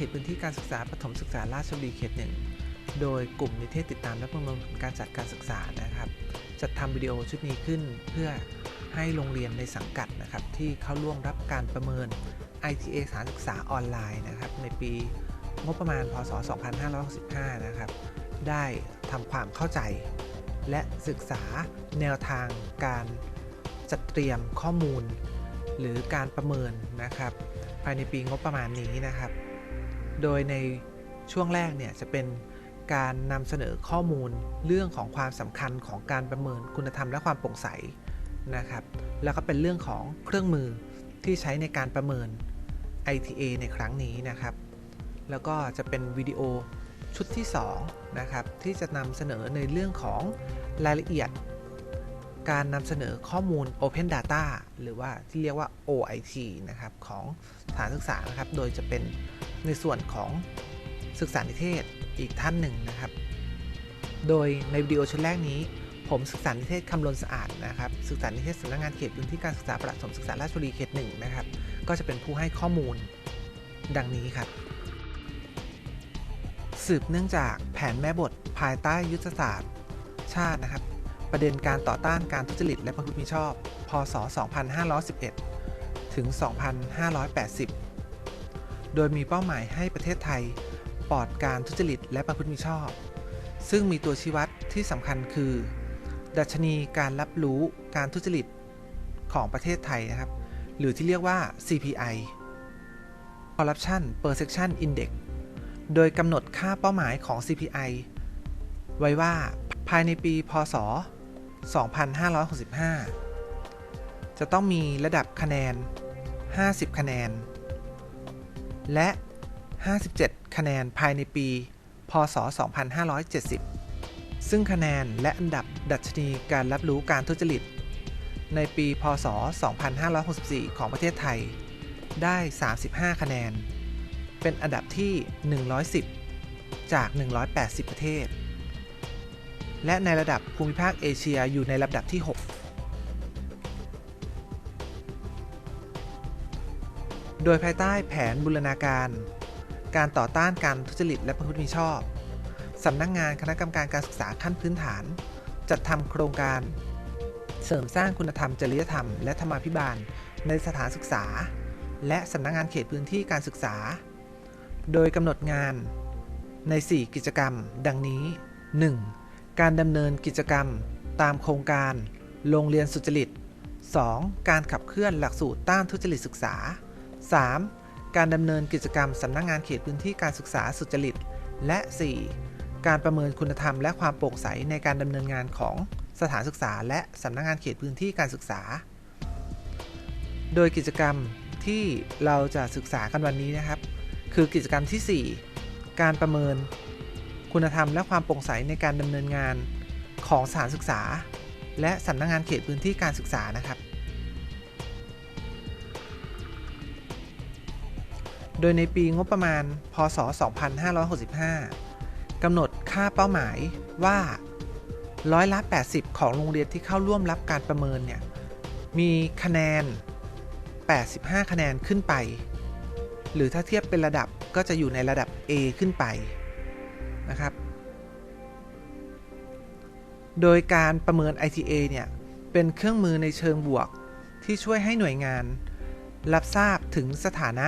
ขตพื้นที่การศึกษาประถมศึกษาราชบุรีเขตหนึ่งโดยกลุ่มนิเทศติดตามและประเมินผลการจัดการศึกษานะครับ จัดทำวิดีโอชุดนี้ขึ้นเพื่อให้โรงเรียนในสังกัดนะครับ ที่เข้าร่วมรับการประเมิน ITA สานศึกษาออนไลน์นะครับ ในปีงบประมาณพศ 2565 นะครับ ได้ทำความเข้าใจ และศึกษาแนวทางการจัดเตรียมข้อมูล หรือการประเมินนะครับ ภายในปีงบประมาณนี้นะครับ โดยในช่วงแรกเนี่ยจะเป็นการนำเสนอข้อมูลเรื่องของความสำคัญของการประเมินคุณธรรมและความโปร่งใสนะครับ แล้วก็เป็นเรื่องของเครื่องมือที่ใช้ในการประเมิน ITA ในครั้งนี้นะครับ แล้วก็จะเป็นวิดีโอชุดที่2นะครับที่จะนำเสนอในเรื่องของรายละเอียด การนำเสนอข้อมูล Open Data หรือว่าที่เรียกว่า OIT นะครับของสถานศึกษานะครับ โดยจะเป็นในส่วนของศึกษานิเทศอีกท่านหนึ่งนะครับ โดยในวิดีโอชุดแรกนี้ ผมศึกษานิเทศคำลนสะอาดนะครับ ศึกษานิเทศสำนักงานเขตพื้นที่การศึกษาประถมศึกษาราชบุรีเขตหนึ่งนะครับ ก็จะเป็นผู้ให้ข้อมูลดังนี้ครับ สืบเนื่องจากแผนแม่บทภายใต้ยุทธศาสตร์ชาตินะครับ ประเด็นการต่อต้านการทุจริตและประพฤติมิชอบ พศ 2511 ถึง 2580 โดยมีเป้าหมายให้ประเทศไทย ปลอดการทุจริตและประพฤติมิชอบ ซึ่งมีตัวชี้วัดที่สำคัญคือ ดัชนีการรับรู้การทุจริตของประเทศไทยนะครับ หรือที่เรียกว่า CPI Corruption Perception Index โดยกำหนดค่าเป้าหมายของ CPI ไว้ว่าภายในปี พศ 2565 จะต้องมีระดับคะแนน 50 คะแนน และ 57 คะแนนภายในปี พศ 2570 ซึ่งคะแนนและอันดับดัชนีการรับรู้การทุจริต ในปี พศ 2564 ของประเทศไทย ได้ 35 คะแนน เป็นอันดับที่ 110 จาก 180 ประเทศ และในระดับภูมิภาคเอเชียอยู่ในลำดับที่ 6 โดยภายใต้แผนบูรณาการ การต่อต้านการทุจริตและประพฤติมิชอบ สำนักงงานคณะกรรมการการศึกษาขั้นพื้นฐาน จัดทำโครงการเสริมสร้างคุณธรรมจริยธรรม และธรรมาภิบาล ในสถานศึกษา และสำนักงงานเขตพื้นที่การศึกษา โดยกำหนดงานใน 4 กิจกรรม ดังนี้ 1. การดำเนินกิจกรรม ตามโครงการ โรงเรียนสุจริต 2. การขับเคลื่อนหลักสูตรต้านทุจริตศึกษา 3. การดำเนินกิจกรรมสำนักงงานเขตพื้นที่การศึกษาสุจริต และ 4. การประเมินคุณธรรมและความโปร่งใสในการดำเนินงานของสถานศึกษา และสำนักงงานเขตพื้นที่การศึกษา โดยกิจกรรมที่เราจะศึกษากันวันนี้นะครับ คือกิจกรรมที่ 4 การประเมิน คุณธรรมและความโปร่งใสในการดำเนินงานของสถานศึกษา และสำนักงงานเขตพื้นที่การศึกษานะครับ โดยในปีงบประมาณ พศ 2565 กำหนดค่าเป้าหมายว่าร้อยละ 80 ของโรงเรียนที่เข้าร่วมรับการประเมินเนี่ย มีคะแนน 85 คะแนนขึ้นไป หรือถ้าเทียบเป็นระดับก็จะอยู่ในระดับ A ขึ้นไป นะครับ โดยการประเมิน ITA เนี่ย เป็นเครื่องมือในเชิงบวกที่ช่วยให้หน่วยงาน รับทราบถึงสถานะ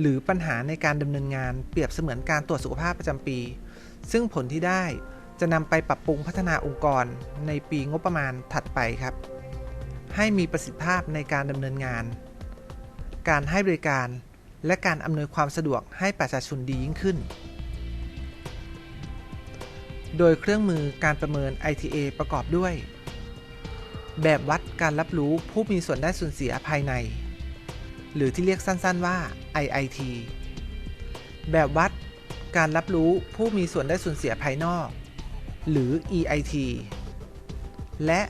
หรือปัญหาในการดำเนินงานเปรียบเสมือนการตรวจสุขภาพประจำปี ซึ่งผลที่ได้จะนำไปปรับปรุงพัฒนาองค์กรในปีงบประมาณถัดไปครับ ให้มีประสิทธิภาพในการดำเนินงาน การให้บริการและการอำนวยความสะดวกให้ประชาชนดียิ่งขึ้น โดยเครื่องมือการประเมิน ITA ประกอบด้วย แบบวัดการรับรู้ผู้มีส่วนได้ส่วนเสียภายใน หรือที่เรียกสั้นๆว่า IIT แบบวัดการรับรู้ผู้มีส่วนได้ส่วนเสียภายนอก หรือ EIT และ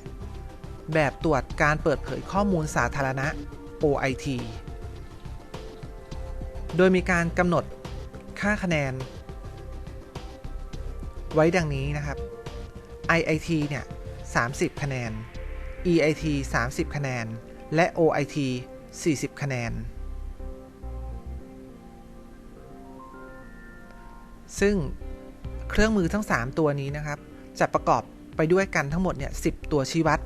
แบบตรวจการเปิดเผยข้อมูลสาธารณะ OIT โดยมีการกำหนดค่าคะแนน ไว้ดังนี้นะครับ IIT เนี่ย30 คะแนน EIT 30 คะแนน และ OIT 40 คะแนน ซึ่งเครื่องมือทั้ง 3 ตัวนี้นะครับ จะประกอบไปด้วยกันทั้งหมดเนี่ย10 ตัวชี้วัด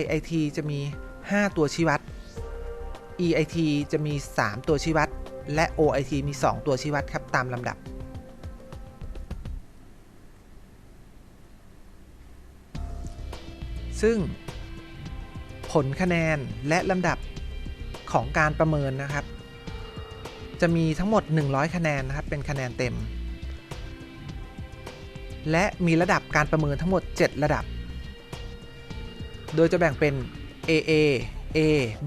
IIT จะมี 5 ตัวชี้วัด EIT จะมี 3 ตัวชี้วัด และ OIT มี 2 ตัวชี้วัดครับตามลำดับ ซึ่งผลคะแนนและลำดับของการประเมินนะครับ จะมีทั้งหมด 100 คะแนนนะครับ เป็นคะแนนเต็ม และมีระดับการประเมินทั้งหมด 7 ระดับ โดยจะแบ่งเป็น AA A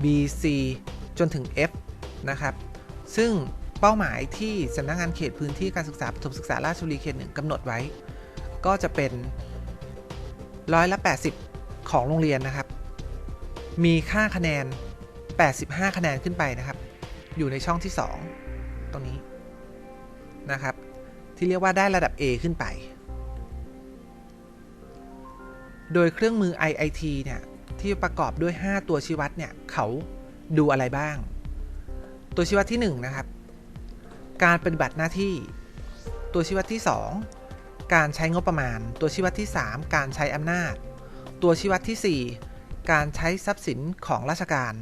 B C จนถึง F นะครับ ซึ่งเป้าหมายที่สำนักงงานเขตพื้นที่การศึกษาประถมศึกษาราชบุรีเขตหนึ่งกำหนดไว้ ก็จะเป็นร้อยละ 80 ของโรงเรียนนะครับ มีค่าคะแนน 85 คะแนนขึ้นไปนะครับ อยู่ในช่องที่ 2 ตรงนี้นะครับ ที่เรียกว่าได้ระดับ A ขึ้นไป โดยเครื่องมือ IIT เนี่ย ที่ประกอบด้วย 5 ตัวชี้วัดเนี่ย เขาดูอะไรบ้าง ตัวชี้วัดที่ 1 นะครับ การปฏิบัติหน้าที่ ตัวชี้วัดที่ 2 การใช้งบประมาณ ตัวชี้วัดที่ 3 การใช้อำนาจ ตัวชี้วัดที่ 4 การใช้ทรัพย์สินของราชการ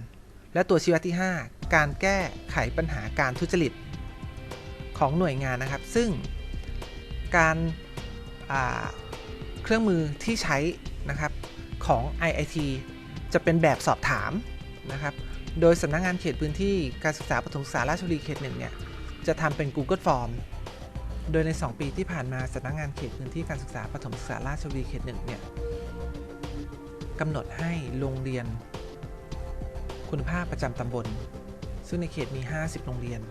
และตัวชี้วัดที่ 5 การแก้ไขปัญหาการทุจริต ของหน่วยงานนะครับ ซึ่งการเครื่องมือที่ใช้นะครับของ IIT จะเป็นแบบสอบถามนะครับ โดยสำนักงงานเขตพื้นที่การศึกษาประถมศึกษาราชบุรีเขตหนึ่งเนี่ย จะทำเป็น Google Form โดยใน 2 ปีที่ผ่านมาสำนักงงานเขตพื้นที่การศึกษาประถมศึกษาราชบุรีเขตหนึ่งเนี่ย กำหนดให้โรงเรียน คุณภาพประจำตำบล ซึ่งในเขตมี 50 โรงเรียน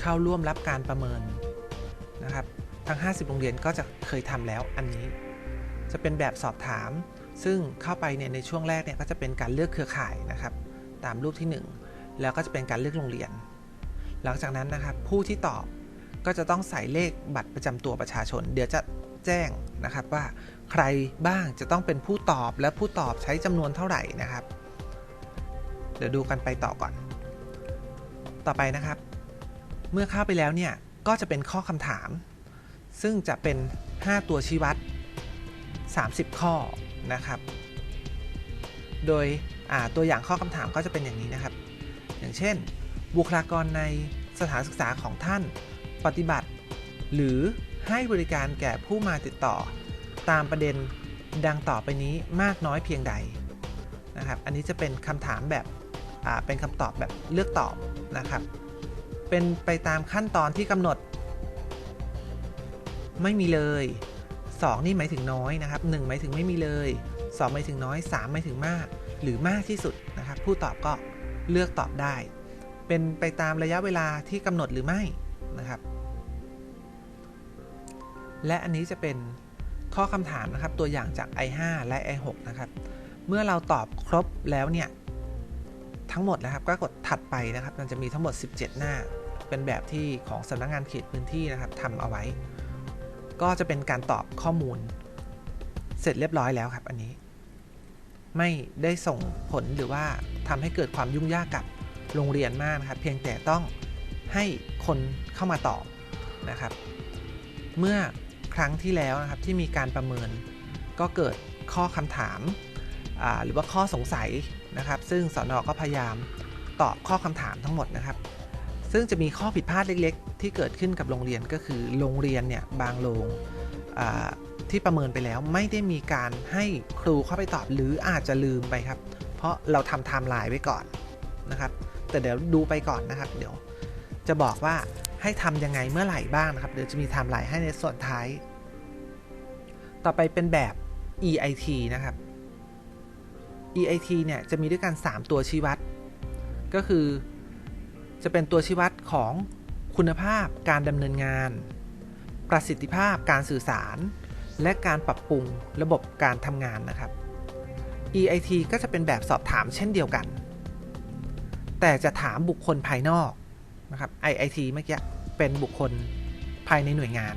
เข้าร่วมรับการประเมินนะครับทั้ง 50 โรงเรียนก็จะเคยทำแล้วอันนี้ จะเป็นแบบสอบถาม ซึ่งเข้าไปเนี่ยในช่วงแรกเนี่ยก็จะเป็นการเลือกเครือข่ายนะครับ ตามรูปที่ 1 แล้วก็จะเป็นการเลือกโรงเรียน หลังจากนั้นนะครับผู้ที่ตอบก็จะต้องใส่เลขบัตรประจำตัวประชาชน เดี๋ยวจะ แจ้งนะครับว่าใครบ้างจะต้องเป็นผู้ตอบและผู้ตอบใช้จำนวนเท่าไหร่นะครับ เดี๋ยวดูกันไปต่อก่อน ต่อไปนะครับ เมื่อเข้าไปแล้วเนี่ยก็จะเป็นข้อคำถาม ซึ่งจะเป็น 5 ตัวชี้วัด 30 ข้อนะครับ โดยตัวอย่างข้อคำถามก็จะเป็นอย่างนี้นะครับ อย่างเช่น บุคลากรในสถานศึกษาของท่านปฏิบัติ หรือ ให้บริการแก่ผู้มาติดต่อ ตามประเด็นดังต่อไปนี้มากน้อยเพียงใดนะครับอันนี้จะเป็นคำถามแบบเป็นคำตอบแบบเลือกตอบนะครับ เป็นไปตามขั้นตอนที่กำหนด ไม่มีเลย 2 นี่หมายถึงน้อยนะครับ1หมายถึงไม่มีเลย 2 หมายถึงน้อย 3 หมายถึงมาก หรือมากที่สุดนะครับ ผู้ตอบก็เลือกตอบได้ เป็นไปตามระยะเวลาที่กำหนดหรือไม่นะครับ และอันนี้จะเป็นข้อคำถามนะครับ ตัวอย่างจาก i5 และ i6 นะครับ เมื่อเราตอบครบแล้วเนี่ย ทั้งหมดนะครับก็กดถัดไปนะครับ มันจะมีทั้งหมด 17 หน้า เป็นแบบที่ของสำนักงงานเขตพื้นที่นะครับทำเอาไว้ ก็จะเป็นการตอบข้อมูล เสร็จเรียบร้อยแล้วครับ อันนี้ ไม่ได้ส่งผลหรือว่าทำให้เกิดความยุ่งยากกับโรงเรียนมากนะครับ เพียงแต่ต้องให้คนเข้ามาตอบนะครับ เมื่อ ครั้งที่แล้วนะครับที่มีการประเมิน ก็เกิดข้อคำถามหรือว่าข้อสงสัยนะครับ ซึ่งสอนอก็พยายามตอบข้อคำถามทั้งหมดนะครับ ซึ่งจะมีข้อผิดพลาดเล็กๆ ที่เกิดขึ้นกับโรงเรียนก็คือโรงเรียนเนี่ยบางโรงที่ประเมินไปแล้วไม่ได้มีการให้ครูเข้าไปตอบหรืออาจจะลืมไปครับ เพราะเราทำไทม์ไลน์ไว้ก่อนนะครับ แต่เดี๋ยวดูไปก่อนนะครับ เดี๋ยวจะบอกว่า ให้ทำยังไงเมื่อไหร่บ้างนะครับ เดี๋ยวจะมีไทม์ไลน์ให้ในส่วนท้าย ต่อไปเป็นแบบ EIT นะครับ EIT เนี่ยจะมีด้วยกัน 3 ตัวชี้วัด ก็คือจะเป็นตัวชี้วัดของคุณภาพการดำเนินงาน ประสิทธิภาพการสื่อสาร และการปรับปรุงระบบการทำงานนะครับ EIT ก็จะเป็นแบบสอบถามเช่นเดียวกัน แต่จะถามบุคคลภายนอก นะครับ IIT เมื่อกี้เป็นบุคคลภายในหน่วยงาน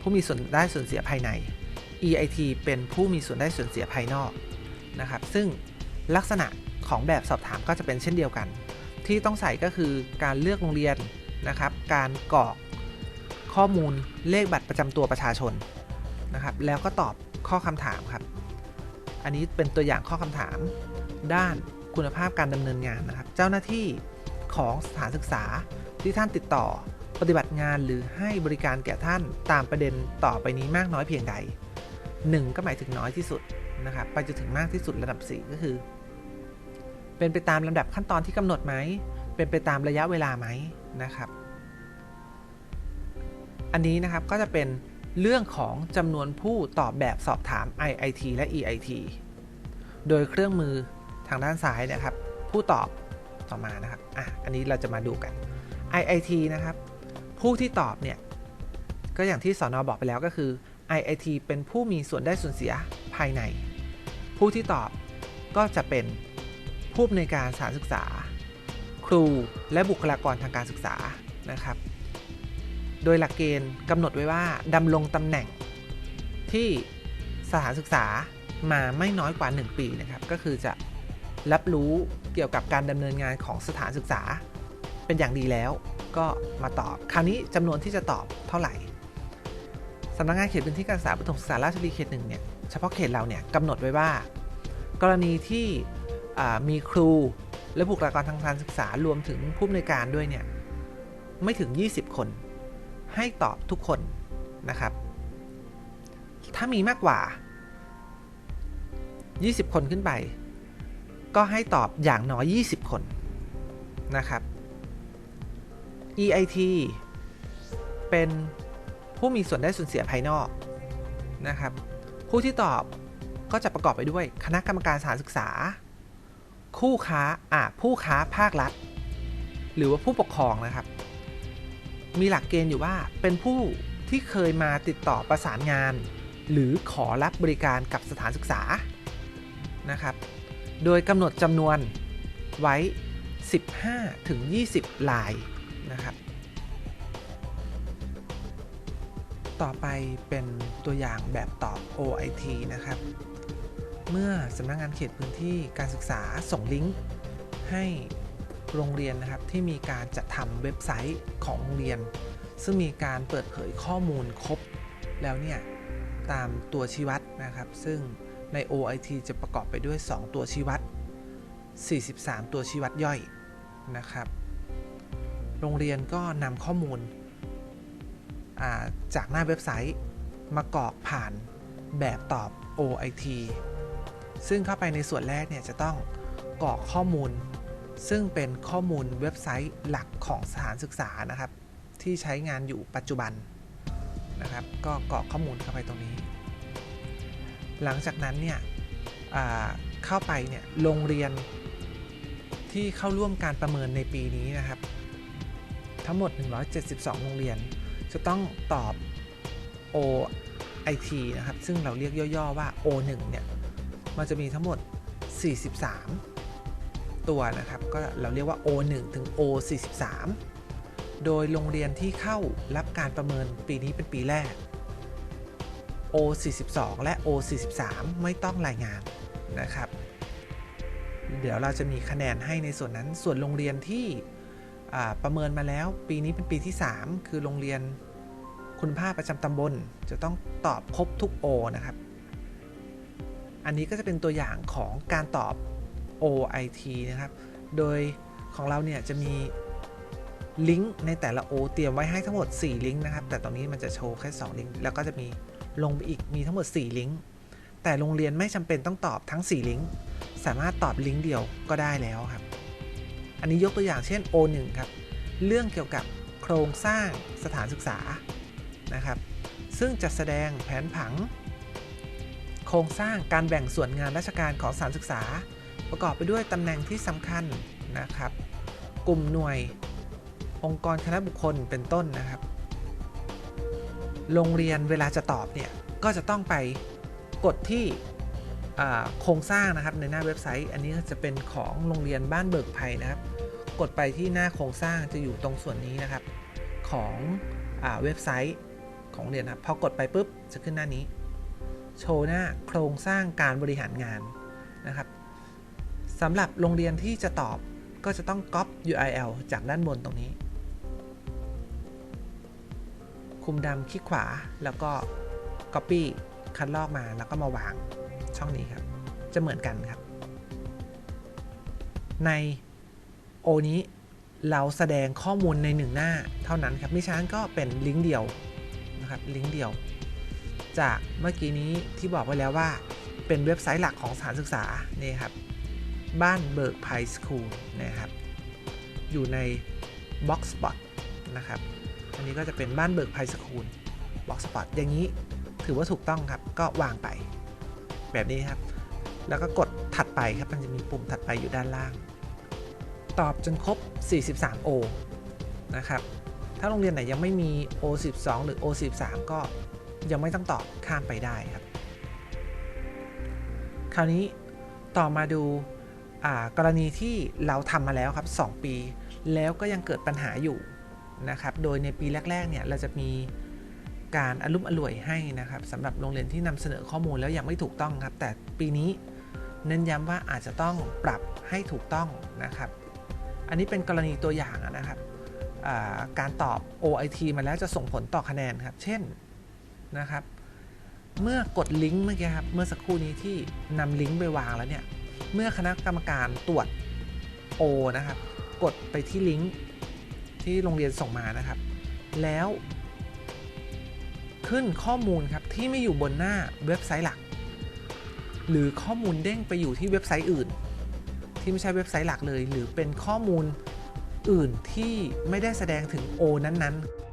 ผู้มีส่วนได้ส่วนเสียภายใน EIT เป็นผู้มีส่วนได้ส่วนเสียภายนอกนะครับ ซึ่งลักษณะของแบบสอบถามก็จะเป็นเช่นเดียวกัน ที่ต้องใส่ก็คือการเลือกโรงเรียนนะครับ การกรอกขข้อมูลเลขบัตรประจำตัวประชาชนนะครับ แล้วก็ตอบข้อคำถามครับ อันนี้เป็นตัวอย่างข้อคำถามด้านคุณภาพการดำเนินงานนะครับ เจ้าหน้าที่ ของสถานศึกษาที่ท่านติดต่อ ปฏิบัติงานหรือให้บริการแก่ท่านตามประเด็นต่อไปนี้มากน้อยเพียงใด 1 ก็หมายถึงน้อยที่สุดนะครับไปจนถึงมากที่สุดระดับ 4 ก็คือ เป็นไปตามลำดับขั้นตอนที่กำหนดไหมเป็นไปตามระยะเวลาไหมนะครับ อันนี้นะครับก็จะเป็นเรื่องของจำนวนผู้ตอบแบบสอบถาม IIT และ EIT โดยเครื่องมือทางด้านซ้ายนะครับ ผู้ตอบ ต่อมานะครับอะอันนี้เราจะมาดูกัน IIT นะครับ ผู้ที่ตอบเนี่ย ก็อย่างที่สอนอบอกไปแล้วก็คือ IIT เป็นผู้มีส่วนได้ส่วนเสียภายใน ผู้ที่ตอบก็จะเป็นผู้อำนวยการสถานศึกษา ครูและบุคลากรทางการศึกษานะครับ โดยหลักเกณฑ์กำหนดไว้ว่าดำรงตำแหน่งที่สถานศึกษามาไม่น้อยกว่า 1 ปีนะครับ ก็คือจะรับรู้ เกี่ยวกับการดำเนินงานของสถานศึกษา เป็นอย่างดีแล้วก็มาตอบ คราวนี้จำนวนที่จะตอบเท่าไหร่สำนักงานเขตพื้นที่การศึกษาประถมศึกษาราชบุรีเขตหนึ่งเนี่ยเฉพาะเขตเราเนี่ยกำหนดไว้ว่า กรณีที่มีครูและบุคลากรทางการศึกษารวมถึงผู้อำนวยการด้วยเนี่ยไม่ถึง 20 คน ให้ตอบทุกคนนะครับ ถ้ามีมากกว่า 20 คนขึ้นไป ก็ให้ตอบอย่างน้อย 20 คนนะครับ EIT เป็นผู้มีส่วนได้ส่วนเสียภายนอกนะครับ ผู้ที่ตอบก็จะประกอบไปด้วยคณะกรรมการสถานศึกษา คู่ค้าอ่าผู้ค้าภาครัฐ หรือว่าผู้ปกครองนะครับ มีหลักเกณฑ์อยู่ว่าเป็นผู้ที่เคยมาติดต่อประสานงาน หรือขอรับบริการกับสถานศึกษานะครับ โดยกำหนดจำนวนไว้ 15 ถึง 20 ลายนะครับ ต่อไปเป็นตัวอย่างแบบตอบ OIT นะครับ เมื่อสำนักงงานเขตพื้นที่การศึกษาส่งลิงก์ให้โรงเรียนนะครับที่มีการจัดทำเว็บไซต์ของโรงเรียน ซึ่งมีการเปิดเผยข้อมูลครบแล้วเนี่ยตามตัวชี้วัดนะครับ ซึ่ง ใน OIT จะประกอบไปด้วย 2 ตัวชี้วัด 43 ตัวชี้วัดย่อยนะครับ โรงเรียนก็นำข้อมูลจากหน้าเว็บไซต์มากรอกผ่านแบบตอบ OIT ซึ่งเข้าไปในส่วนแรกเนี่ยจะต้องกรอกข้อมูล ซึ่งเป็นข้อมูลเว็บไซต์หลักของสถานศึกษานะครับ ที่ใช้งานอยู่ปัจจุบันนะครับ ก็กรอกข้อมูลเข้าไปตรงนี้ หลังจากนั้นเนี่ยเข้าไปเนี่ยโรงเรียนที่เข้าร่วมการประเมินในปีนี้นะครับ ทั้งหมด 172 โรงเรียน จะต้องตอบ OIT นะครับ ซึ่งเราเรียกย่อ ๆ ว่า O1 เนี่ย มันจะมีทั้งหมด 43 ตัวนะครับ ก็เราเรียกว่า O1 ถึง O43 โดยโรงเรียนที่เข้ารับการประเมินปีนี้เป็นปีแรก O42 และ O43 ไม่ต้องรายงานนะครับ เดี๋ยวเราจะมีคะแนนให้ในส่วนนั้น ส่วนโรงเรียนที่ประเมินมาแล้ว ปีนี้เป็นปีที่ 3 คือโรงเรียนคุณภาพประจำตำบล จะต้องตอบครบทุก O นะครับ อันนี้ก็จะเป็นตัวอย่างของการตอบ OIT นะครับ โดยของเราเนี่ยจะมีลิงก์ในแต่ละ O เตรียมไว้ให้ทั้งหมด 4 ลิงก์นะครับ แต่ตรงนี้มันจะโชว์แค่ 2 ลิงก์ แล้วก็จะมี ลงไปอีกมีทั้งหมด 4 ลิงก์ แต่โรงเรียนไม่จำเป็นต้องตอบทั้ง 4 ลิงก์ สามารถตอบลิงก์เดียวก็ได้แล้วครับ อันนี้ยกตัวอย่างเช่น O1 ครับ เรื่องเกี่ยวกับโครงสร้างสถานศึกษา นะครับ ซึ่งจะแสดงแผนผัง โครงสร้างการแบ่งส่วนงานราชการของสถานศึกษา ประกอบไปด้วยตำแหน่งที่สำคัญนะครับ กลุ่มหน่วย องค์กรคณะบุคคลเป็นต้นนะครับ โรงเรียนเวลาจะตอบเนี่ย ก็จะต้องไปกดที่โครงสร้างนะครับในหน้าเว็บไซต์ อันนี้จะเป็นของโรงเรียนบ้านเบิกไผ่นะครับ กดไปที่หน้าโครงสร้างจะอยู่ตรงส่วนนี้นะครับ ของอเว็บไซต์ของเรียนครับพอกดไปปุ๊บจะขึ้นหน้านี้ โชว์หน้าโครงสร้างการบริหารงานนะครับสำหรับโรงเรียนที่จะตอบก็จะต้องก๊อป URL จากด้านบนตรงนี้ คุมดำคลิกขวาแล้วก็ Copy คัดลอกมาแล้วก็มาวางช่องนี้ครับ จะเหมือนกันครับ ในโอนี้เราแสดงข้อมูลในหนึ่งหน้าเท่านั้นครับมิฉะนั้นก็เป็นลิงก์เดียวนะครับลิงก์เดียว จากเมื่อกี้นี้ที่บอกไว้แล้วว่า เป็นเว็บไซต์หลักของสถานศึกษานี่ครับ บ้านเบิร์กไพสคูลนะครับ อยู่ใน Boxspot นะครับ อันนี้ก็จะเป็นบ้านเบิกไพสคูล Boxspot อตอย่างนี้ถือว่าถูกต้องครับก็วางไป แบบนี้ครับ แล้วก็กดถัดไปครับมันจะมีปุ่มถัดไปอยู่ด้านล่าง ตอบจนครบ 43 O นะครับถ้าโรงเรียนไหนยังไม่มี O12 หรือ O13 ก็ยังไม่ต้องตอบข้ามไปได้ครับ คราวนี้ต่อมาดูกรณีที่เราทำมาแล้วครับ 2 ปี แล้วก็ยังเกิดปัญหาอยู่ นะครับ โดยในปีแรกๆเนี่ยเราจะมีการอารมอร่วยให้นะครับสำหรับโรงเรียนที่นำเสนอข้อมูลแล้วยังไม่ถูกต้องครับ แต่ปีนี้เน้นย้ำว่าอาจจะต้องปรับให้ถูกต้องนะครับ อันนี้เป็นกรณีตัวอย่างนะครับการตอบ OIT มาแล้วจะส่งผลต่อคะแนนครับ เช่นนะครับ เมื่อกดลิงก์เมื่อกี้ครับ เมื่อสักครู่นี้ที่นำลิงก์ไปวางแล้วเนี่ย เมื่อคณะกรรมการตรวจ O นะครับ กดไปที่ลิงก์ ที่โรงเรียนส่งมานะครับ แล้วขึ้นข้อมูลครับที่ไม่อยู่บนหน้าเว็บไซต์หลัก หรือข้อมูลเด้งไปอยู่ที่เว็บไซต์อื่น ที่ไม่ใช่เว็บไซต์หลักเลย หรือเป็นข้อมูลอื่นที่ไม่ได้แสดงถึงโอนั้นๆ